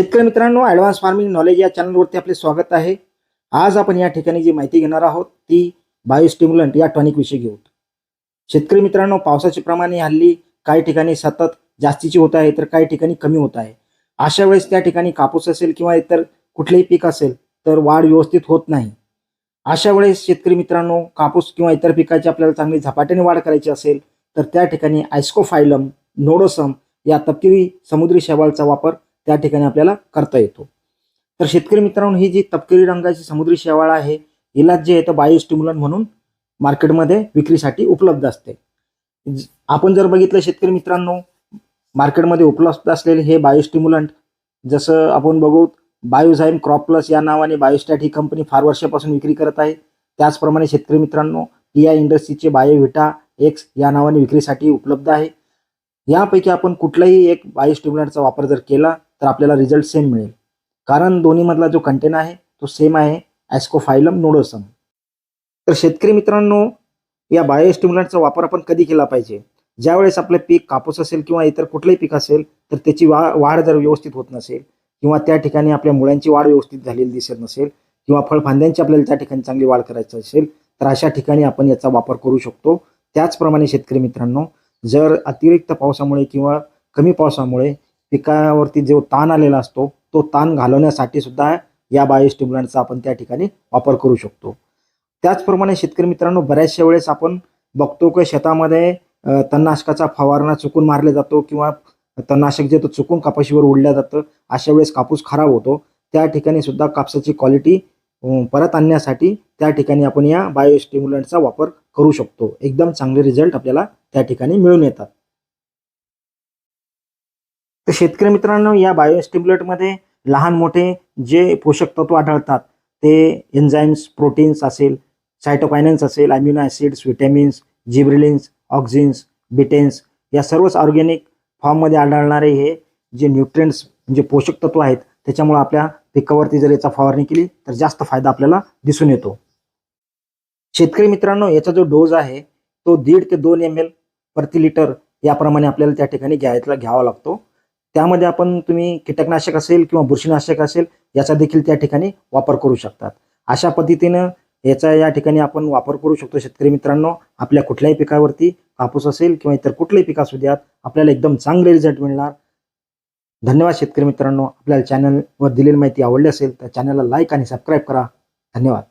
शेतकरी मित्रांनो advance farming knowledge या चॅनलवरती आपले स्वागत आहे. आज आपण या ठिकाणी जी माहिती घेणार आहोत ती बायोस्टिम्युलंट या टॉनिकविषयी घेऊ. शेतकरी मित्रांनो पावसाचे प्रमाण हल्ली काही ठिकाणी सतत जास्तीचे होत आहे तर काही ठिकाणी कमी होत आहे. अशा वेळेस त्या ठिकाणी कापूस असेल किंवा इतर कुठलेही पीक असेल तर वाढ व्यवस्थित होत नाही. अशा वेळेस शेतकरी मित्रांनो कापूस किंवा इतर पिकाची आपल्याला चांगली झपाट्याने वाढ करायची असेल तर त्या ठिकाणी आयस्कोफायलम नोडोसम या तपकिरी समुद्री शैवालचा वापर त्या ठिकाणी आपल्याला करता येतो. तर शेतकरी मित्रांनो ही जी तपकिरी रंगाची समुद्री शेवाळ आहे हिला जे आहे तर बायोस्टिम्युलंट म्हणून मार्केटमध्ये विक्रीसाठी उपलब्ध असते. आपण जर बघितलं शेतकरी मित्रांनो मार्केटमध्ये उपलब्ध असलेले हे बायोस्टिम्युलंट जसं आपण बघू बायोझाईम क्रॉप प्लस या नावाने बायोस्टॅट ही कंपनी फार वर्षापासून विक्री करत आहे. त्याचप्रमाणे शेतकरी मित्रांनो टीआय इंडस्ट्रीचे बायोव्हिटा एक्स या नावाने विक्रीसाठी उपलब्ध आहे. यापैकी आपण कुठलाही एक बायोस्टिम्युलंटचा वापर जर केला तर आपल्याला रिझल्ट सेम मिळेल. कारण दोन्हीमधला जो कंटेन आहे तो सेम आहे ॲस्कोफायलम नोडोसम तर शेतकरी मित्रांनो या बायोस्टिम्युलंटचा वापर आपण कधी केला पाहिजे? ज्यावेळेस आपलं पीक कापूस असेल किंवा इतर कुठलंही पीक असेल तर त्याची वा वाढ जर व्यवस्थित होत नसेल किंवा त्या ठिकाणी आपल्या मुळ्यांची वाढ व्यवस्थित झालेली दिसत नसेल किंवा फळफांद्यांची आपल्याला त्या ठिकाणी चांगली वाढ करायची असेल तर अशा ठिकाणी आपण याचा वापर करू शकतो. त्याचप्रमाणे शेतकरी मित्रांनो जर अतिरिक्त पावसामुळे किंवा कमी पावसामुळे पिकावरती जो ताण आलेला असतो तो ताण घालवण्यासाठी सुद्धा या बायोस्टिम्युलंटचा आपण त्या ठिकाणी वापर करू शकतो. त्याचप्रमाणे शेतकरी मित्रांनो बऱ्याचशा वेळेस आपण बघतो की शेतामध्ये तणनाशकाचा फवारणा चुकून मारला जातो किंवा तणनाशक जे तो चुकून कापाशीवर उडल्या जातं अशा वेळेस कापूस खराब होतो. त्या ठिकाणी सुद्धा कापसाची क्वालिटी परत आणण्यासाठी त्या ठिकाणी आपण या बायोस्टिम्युलंटचा वापर करू शकतो. एकदम चांगले रिझल्ट आपल्याला त्या ठिकाणी मिळून येतात. तर शेतकरी मित्रांनो या बायोस्टिम्युलंटमध्ये लहान मोठे जे पोषक तत्व आढळतात ते एन्झाईम्स प्रोटीन्स असेल सायटोकायनन्स असेल amino acids vitamins gibberellins auxins betaines या सर्वच ऑर्गॅनिक फॉर्ममध्ये आढळणारे हे जे न्यूट्रिएंट्स म्हणजे पोषक तत्व आहेत त्याच्यामुळे आपल्या पिकावरती जर याचा फवारणी केली तर जास्त फायदा आपल्याला दिसून येतो. शेतकरी मित्रांनो याचा जो डोज आहे तो दीड ते दोन एम एल प्रति लिटर याप्रमाणे आपल्याला त्या ठिकाणी घ्यायला घ्यावा लागतो. त्यामध्ये आपण तुम्ही कीटकनाशक असेल किंवा बुरशीनाशक असेल याचा देखील त्या ठिकाणी वापर करू शकतात. अशा पद्धतीनं याचा या ठिकाणी आपण वापर करू शकतो शेतकरी मित्रांनो. आपल्या कुठल्याही पिकावरती कापूस असेल किंवा इतर कुठल्याही पिक असू द्यात आपल्याला एकदम चांगले रिझल्ट मिळणार. धन्यवाद शेतकरी मित्रांनो. आपल्याला चॅनलवर दिलेली माहिती आवडली असेल तर चॅनलला लाईक आणि सबस्क्राईब करा. धन्यवाद.